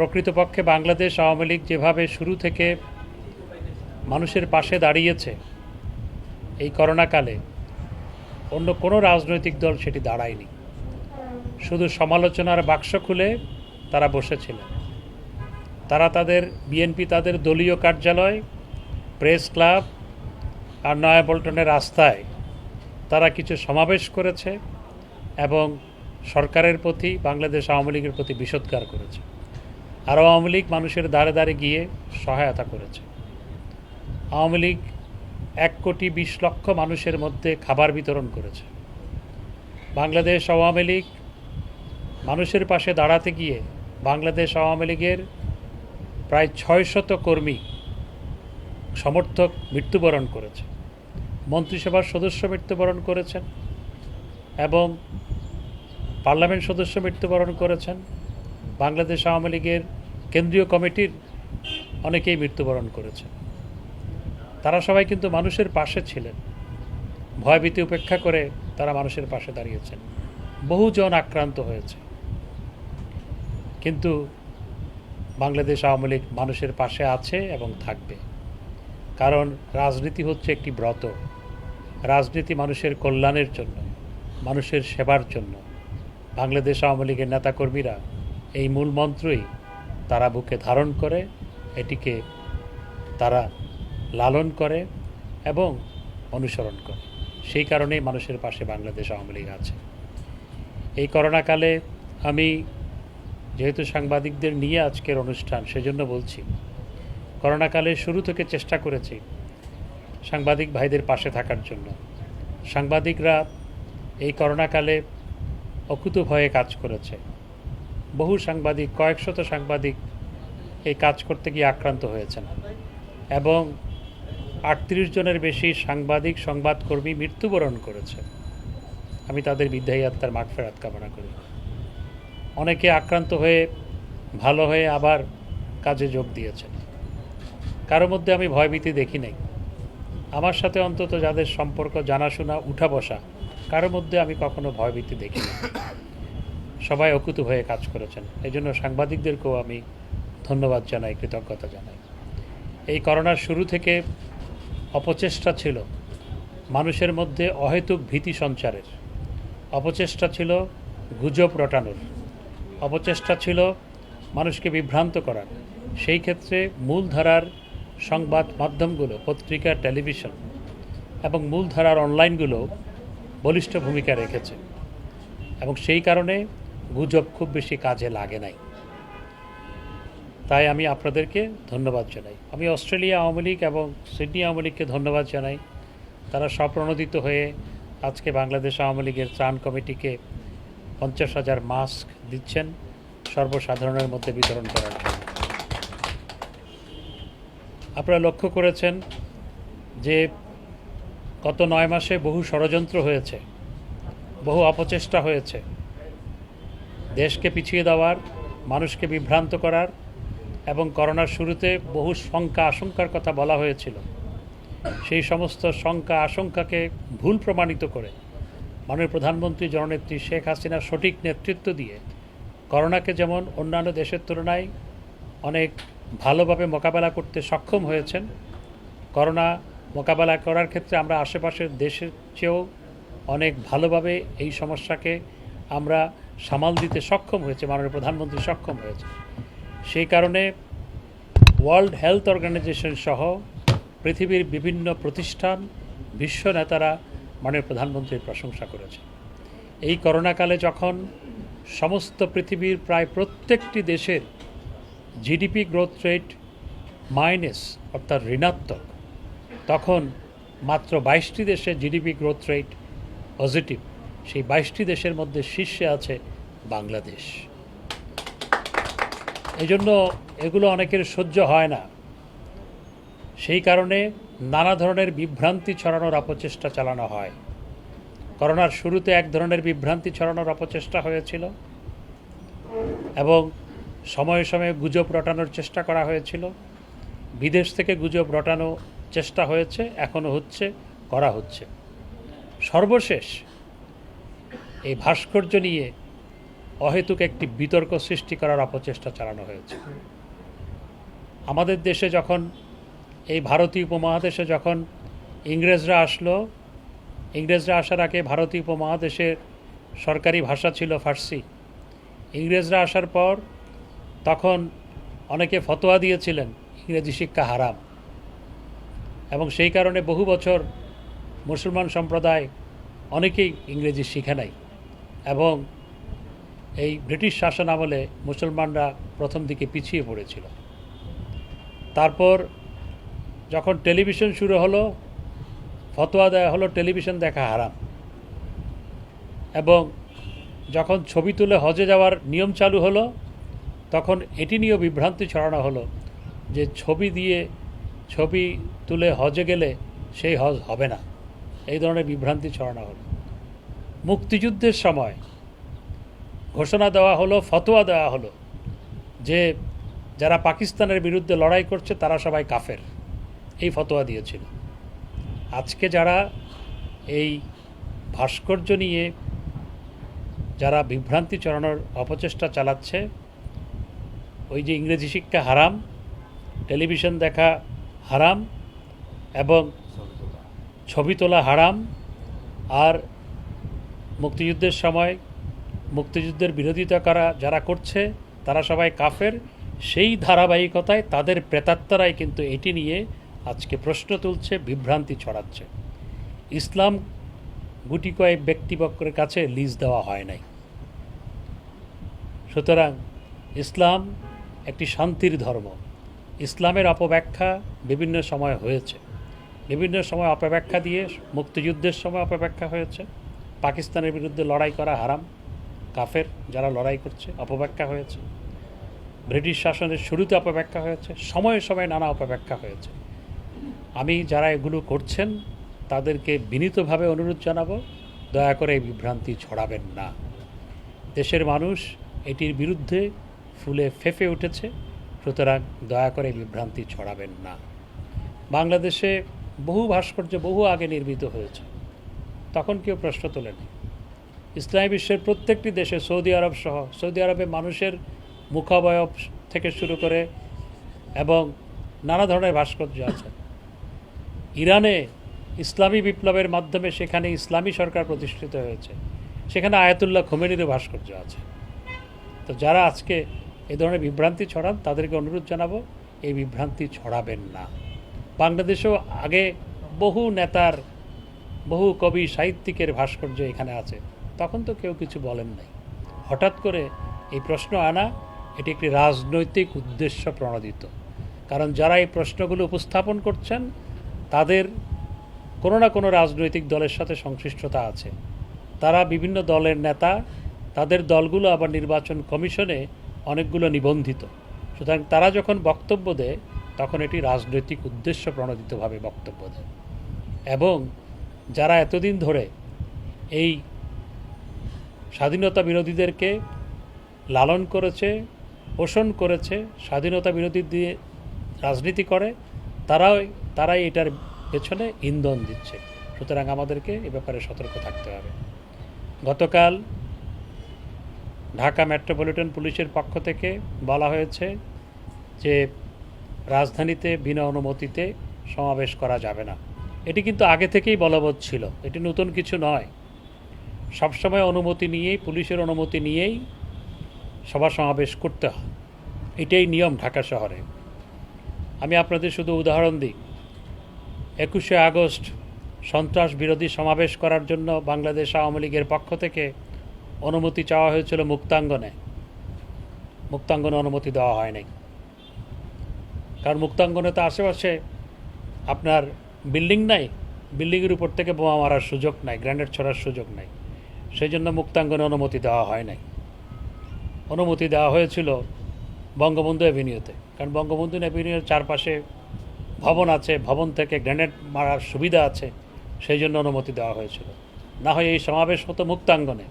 প্রকৃতপক্ষে বাংলাদেশ আওয়ামী লীগ যেভাবে শুরু থেকে মানুষের পাশে দাঁড়িয়েছে এই করোনাকালে, অন্য কোনো রাজনৈতিক দল সেটি দাঁড়ায়নি। শুধু সমালোচনার বাক্স খুলে তারা বসেছিলেন। তারা তাদের বিএনপি তাদের দলীয় কার্যালয়, প্রেস ক্লাব আর নয়াপল্টনের রাস্তায় তারা কিছু সমাবেশ করেছে এবং সরকারের প্রতি, বাংলাদেশ আওয়ামী লীগের প্রতি বিষোদ্গার করেছে। আর আওয়ামী লীগ মানুষের দ্বারে দ্বারে গিয়ে সহায়তা করেছে। আওয়ামী লীগ এক কোটি বিশ লক্ষ মানুষের মধ্যে খাবার বিতরণ করেছে। বাংলাদেশ আওয়ামী লীগ মানুষের পাশে দাঁড়াতে গিয়ে বাংলাদেশ আওয়ামী লীগের প্রায় ছয়শত কর্মী সমর্থক মৃত্যুবরণ করেছে। মন্ত্রিসভার সদস্য মৃত্যুবরণ করেছেন এবং পার্লামেন্ট সদস্য মৃত্যুবরণ করেছেন। বাংলাদেশ আওয়ামী লীগের কেন্দ্রীয় কমিটির অনেকেই মৃত্যুবরণ করেছেন তারা সবাই কিন্তু মানুষের পাশে ছিলেন। ভয়ভীতি উপেক্ষা করে তারা মানুষের পাশে দাঁড়িয়েছেন। বহুজন আক্রান্ত হয়েছে। কিন্তু বাংলাদেশ আওয়ামী লীগ মানুষের পাশে আছে এবং থাকবে। কারণ রাজনীতি হচ্ছে একটি ব্রত। রাজনীতি মানুষের কল্যাণের জন্য, মানুষের সেবার জন্য। বাংলাদেশ আওয়ামী লীগের নেতাকর্মীরা এই মূল মন্ত্রই তারা বুকে ধারণ করে, এটিকে তারা লালন করে এবং অনুসরণ করে। সেই কারণেই মানুষের পাশে বাংলাদেশ আওয়ামী লীগ আছে। এই করোনাকালে আমি যেহেতু সাংবাদিকদের নিয়ে আজকের অনুষ্ঠান, সেজন্য বলছি করোনাকালে শুরু থেকে চেষ্টা করেছি সাংবাদিক ভাইদের পাশে থাকার জন্য। সাংবাদিকরা এই করোনাকালে অকুত ভয়ে কাজ করেছে। বহু সাংবাদিক, কয়েকশত সাংবাদিক এই কাজ করতে গিয়ে আক্রান্ত হয়েছেন এবং আটত্রিশ জনের বেশি সাংবাদিক, সংবাদকর্মী মৃত্যুবরণ করেছে। আমি তাদের বিদ্যাহী আত্মার মাঠ ফেরাত কামনা করি। অনেকে আক্রান্ত হয়ে, ভালো হয়ে আবার কাজে যোগ দিয়েছেন। কারও মধ্যে আমি ভয়ভীতি দেখি নাই। আমার সাথে অন্তত যাদের সম্পর্ক, জানাশোনা, উঠা বসা, কারও মধ্যে আমি কখনো ভয়ভীতি দেখি না সবাই অকুত হয়ে কাজ করেছেন। এই জন্য সাংবাদিকদেরকেও আমি ধন্যবাদ জানাই, কৃতজ্ঞতা জানাই। এই করোনার শুরু থেকে অপচেষ্টা ছিল মানুষের মধ্যে অহেতুক ভীতি সঞ্চারের। অপচেষ্টা ছিল গুজব রটানোর। অপচেষ্টা ছিল মানুষকে বিভ্রান্ত করার। সেই ক্ষেত্রে মূলধারার সংবাদ মাধ্যমগুলো, পত্রিকা, টেলিভিশন এবং মূলধারার অনলাইনগুলো বলিষ্ঠ ভূমিকা রেখেছে। এবং সেই কারণে গুজব খুব বেশি কাজে লাগে নাই। তাই আমি আপনাদেরকে ধন্যবাদ জানাই। আমি অস্ট্রেলিয়া আওয়ামী লীগ এবং সিডনি আওয়ামী লীগকে ধন্যবাদ জানাই। তারা স্বপ্রণোদিত হয়ে আজকে বাংলাদেশ আওয়ামী লীগের ত্রাণ কমিটিকে পঞ্চাশ হাজার মাস্ক দিচ্ছেন, সর্বসাধারণের মধ্যে বিতরণ করার জন্য। আপনারা লক্ষ্য করেছেন যে গত নয় মাসে বহু ষড়যন্ত্র হয়েছে, বহু অপচেষ্টা হয়েছে। দেশকে পিছিয়ে দেওয়ার, মানুষকে বিভ্রান্ত করার এবং করোনার শুরুতে বহু শঙ্কা, আশঙ্কার কথা বলা হয়েছিল। সেই সমস্ত শঙ্কা, আশঙ্কাকে ভুল প্রমাণিত করে মাননীয় প্রধানমন্ত্রী জননেত্রী শেখ হাসিনা সঠিক নেতৃত্ব দিয়ে করোনাকে যেমন অন্যান্য দেশের তুলনায় অনেক ভালোভাবে মোকাবেলা করতে সক্ষম হয়েছেন, করোনা মোকাবেলা করার ক্ষেত্রে আমরা আশেপাশের দেশের চেয়েও অনেক ভালোভাবে এই সমস্যাকে আমরা সামাল দিতে সক্ষম হয়েছে, মাননীয় প্রধানমন্ত্রী সক্ষম হয়েছে। সেই কারণে ওয়ার্ল্ড হেলথ অর্গানাইজেশন সহ পৃথিবীর বিভিন্ন প্রতিষ্ঠান, বিশ্ব নেতারা মাননীয় প্রধানমন্ত্রীর প্রশংসা করেছে এই করোনাকালে যখন সমস্ত পৃথিবীর প্রায় প্রত্যেকটি দেশের জিডিপি গ্রোথ রেট মাইনাস অর্থাৎ ঋণাত্মক, তখন মাত্র বাইশটি দেশে জিডিপি গ্রোথ রেট পজিটিভ সেই বাইশটি দেশের মধ্যে শীর্ষে আছে বাংলাদেশ। এই জন্য এগুলো অনেকের সহ্য হয় না। সেই কারণে নানা ধরনের বিভ্রান্তি ছড়ানোর অপচেষ্টা চালানো হয়। করোনার শুরুতে এক ধরনের বিভ্রান্তি ছড়ানোর অপচেষ্টা হয়েছিল এবং সময়ে সময়ে গুজব রটানোর চেষ্টা করা হয়েছিল। বিদেশ থেকে গুজব রটানো চেষ্টা হয়েছে এখনও হচ্ছে, করা হচ্ছে। সর্বশেষ এই ভাস্কর্য নিয়ে অহেতুক একটি বিতর্ক সৃষ্টি করার অপচেষ্টা চালানো হয়েছে। আমাদের দেশে যখন, এই ভারতীয় উপমহাদেশে যখন ইংরেজরা আসলো, ইংরেজরা আসার আগে ভারতীয় উপমহাদেশের সরকারি ভাষা ছিল ফার্সি। ইংরেজরা আসার পর তখন অনেকে ফতোয়া দিয়েছিলেন, ইংরেজি শিক্ষা হারাম। এবং সেই কারণে বহু বছর মুসলমান সম্প্রদায় অনেকেই ইংরেজি শিখে নাই। এবং এই ব্রিটিশ শাসন আমলে মুসলমানরা প্রথম দিকে পিছিয়ে পড়েছিল। তারপর যখন টেলিভিশন শুরু হলো, ফতোয়া দেওয়া হলো, টেলিভিশন দেখা হারাম। এবং যখন ছবি তুলে হজে যাওয়ার নিয়ম চালু হলো, তখন এটি নিয়েও বিভ্রান্তি ছড়ানো হলো যে ছবি দিয়ে ছবি তুলে হজে গেলে সেই হজ হবে না। এই ধরনের বিভ্রান্তি ছড়ানো হলো। মুক্তিযুদ্ধের সময় ঘোষণা দেওয়া হলো, ফতোয়া দেওয়া হলো যে যারা পাকিস্তানের বিরুদ্ধে লড়াই করছে, তারা সবাই কাফের। এই ফতোয়া দিয়েছিল। আজকে যারা এই ভাস্কর্য নিয়ে যারা বিভ্রান্তি চড়ানোর অপচেষ্টা চালাচ্ছে, ওই যে ইংরেজি শিক্ষা হারাম, টেলিভিশন দেখা হারাম এবং ছবি তোলা হারাম, আর মুক্তিযুদ্ধের সময় মুক্তিযুদ্ধের বিরোধিতা করা, যারা করছে, তারা সবাই কাফের। সেই ধারাবাহিকতায় তাদের প্রেতাত্মারাই কিন্তু এটি নিয়ে আজকে প্রশ্ন তুলছে, বিভ্রান্তি ছড়াচ্ছে। ইসলাম গুটি কয়েক ব্যক্তিপক্ষের কাছে লিজ দেওয়া হয় নাই। সুতরাং ইসলাম একটি শান্তির ধর্ম। ইসলামের অপব্যাখ্যা বিভিন্ন সময় হয়েছে। বিভিন্ন সময় অপব্যাখ্যা দিয়ে, মুক্তিযুদ্ধের সময় অপব্যাখ্যা হয়েছে। পাকিস্তানের বিরুদ্ধে লড়াই করা হারাম। কাফের যারা লড়াই করছে, অপব্যাখ্যা হয়েছে। ব্রিটিশ শাসনের শুরুতে অপব্যাখ্যা হয়েছে, সময়ে সময়ে নানা অপব্যাখ্যা হয়েছে। আমি যারা এগুলো করছেন, তাদেরকে বিনীতভাবে অনুরোধ জানাব, দয়া করে এই বিভ্রান্তি ছড়াবেন না। দেশের মানুষ এটির বিরুদ্ধে ফুলে ফেঁপে উঠেছে, সুতরাং দয়া করে বিভ্রান্তি ছড়াবেন না। বাংলাদেশে বহু ভাস্কর্য বহু আগে নির্মিত হয়েছে। তখন কেউ প্রশ্ন তোলেনি ইসলামী বিশ্বের প্রত্যেকটি দেশে সৌদি আরব সহ, সৌদি আরবে মানুষের মুখাবয়ব থেকে শুরু করে এবং নানা ধরনের ভাস্কর্য আছে। ইরানে ইসলামী বিপ্লবের মাধ্যমে সেখানে ইসলামী সরকার প্রতিষ্ঠিত হয়েছে। সেখানে আয়াতুল্লাহ খোমেনিরও ভাস্কর্য আছে। তো যারা আজকে এ ধরনের বিভ্রান্তি ছড়ান, তাদেরকে অনুরোধ জানাব, এই বিভ্রান্তি ছড়াবেন না। বাংলাদেশেও আগে বহু নেতার বহু কবি সাহিত্যিকের ভাস্কর্য এখানে আছে। তখন তো কেউ কিছু বলেন নাই। হঠাৎ করে এই প্রশ্ন আনা, এটি একটি রাজনৈতিক উদ্দেশ্য প্রণোদিত। কারণ যারা এই প্রশ্নগুলো উপস্থাপন করছেন, তাদের কোনো না কোনো রাজনৈতিক দলের সাথে সংশ্লিষ্টতা আছে। তারা বিভিন্ন দলের নেতা, তাদের দলগুলো আবার নির্বাচন কমিশনে অনেকগুলো নিবন্ধিত। সুতরাং তারা যখন বক্তব্য দেয়, তখন এটি রাজনৈতিক উদ্দেশ্য প্রণোদিতভাবে বক্তব্য দেয়। এবং যারা এতদিন ধরে এই স্বাধীনতা বিরোধীদেরকে লালন করেছে, পোষণ করেছে, স্বাধীনতা বিরোধী দিয়ে রাজনীতি করে, তারাও, তারাই এটার পেছনে ইন্ধন দিচ্ছে। সুতরাং আমাদেরকে এ ব্যাপারে সতর্ক থাকতে হবে। গতকাল ঢাকা মেট্রোপলিটন পুলিশের পক্ষ থেকে বলা হয়েছে যে রাজধানীতে বিনা অনুমতিতে সমাবেশ করা যাবে না। এটি কিন্তু আগে থেকেই বলবৎ ছিল। এটি নতুন কিছু নয়। সবসময় অনুমতি নিয়েই, পুলিশের অনুমতি নিয়েই সভা সমাবেশ করতে হয়। এটাই নিয়ম ঢাকা শহরে। আমি আপনাদের শুধু উদাহরণ দিই। একুশে আগস্ট সন্ত্রাস বিরোধী সমাবেশ করার জন্য বাংলাদেশ আওয়ামী লীগের পক্ষ থেকে অনুমতি চাওয়া হয়েছিল মুক্তাঙ্গনে। মুক্তাঙ্গনে অনুমতি দেওয়া হয়নি। কারণ মুক্তাঙ্গনে তো আশেপাশে আপনার বিল্ডিং নাই, বিল্ডিংয়ের উপর থেকে বোমা মারার সুযোগ নাই গ্র্যানেড ছড়ার সুযোগ নাই। সেই জন্য মুক্তাঙ্গনে অনুমতি দেওয়া হয় নাই। অনুমতি দেওয়া হয়েছিল বঙ্গবন্ধু অ্যাভিনিউতে। কারণ বঙ্গবন্ধু অ্যাভিনিউর চারপাশে ভবন আছে, ভবন থেকে গ্রেনেড মারার সুবিধা আছে সেই জন্য অনুমতি দেওয়া হয়েছিল। না হয় এই সমাবেশ হতো মুক্তাঙ্গনে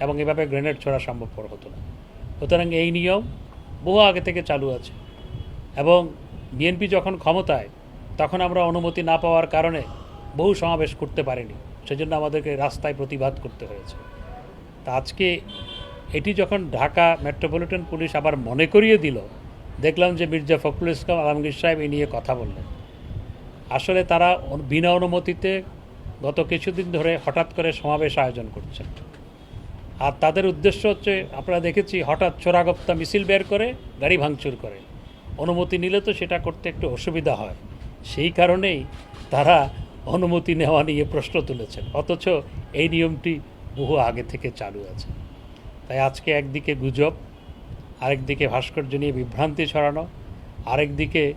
এবং এভাবে গ্রেনেড ছোড়া সম্ভবপর হতো না। সুতরাং এই নিয়ম বহু আগে থেকে চালু আছে এবং বিএনপি যখন ক্ষমতায় তখন আমরা অনুমতি না পাওয়ার কারণে বহু সমাবেশ করতে পারিনি। সেজন্য আমাদেরকে রাস্তায় প্রতিবাদ করতে হয়েছে। তা আজকে এটি যখন ঢাকা মেট্রোপলিটন পুলিশ আবার মনে করিয়ে দিল, দেখলাম যে মির্জা ফখরুল ইসলাম, আলমগীর সাহেব এই নিয়ে কথা বললেন। আসলে তারা বিনা অনুমতিতে গত কিছুদিন ধরে হঠাৎ করে সমাবেশ আয়োজন করছেন। আর তাদের উদ্দেশ্য হচ্ছে, আপনারা দেখেছি হঠাৎ চোরাগপ্তা মিছিল বের করে গাড়ি ভাঙচুর করে। অনুমতি নিলে তো সেটা করতে একটু অসুবিধা হয়। সেই কারণেই তারা অনুমতি নেওয়া নিয়ে প্রশ্ন তুলেছেন। অথচ এই নিয়মটি বহু আগে থেকে চালু আছে। তাই আজকে একদিকে গুজব, আরেকদিকে ভাস্কর্য নিয়ে বিভ্রান্তি ছড়ানো, আরেকদিকে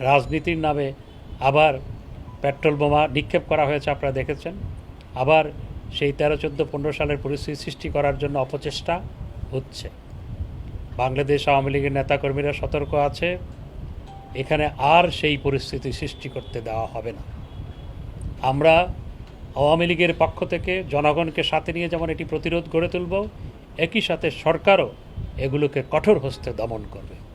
রাজনীতির নামে আবার পেট্রোল বোমা নিক্ষেপ করা হয়েছে আপনারা দেখেছেন। আবার সেই তেরো, চোদ্দ, পনেরো সালের পরিস্থিতি সৃষ্টি করার জন্য অপচেষ্টা হচ্ছে। বাংলাদেশ আওয়ামী লীগের নেতাকর্মীরা সতর্ক আছে। এখানে আর সেই পরিস্থিতি সৃষ্টি করতে দেওয়া হবে না। আমরা আওয়ামী লীগের পক্ষ থেকে জনগণকে সাথে নিয়ে যেমন এটি প্রতিরোধ গড়ে তুলব, একই সাথে সরকারও এগুলোকে কঠোর হস্তে দমন করবে।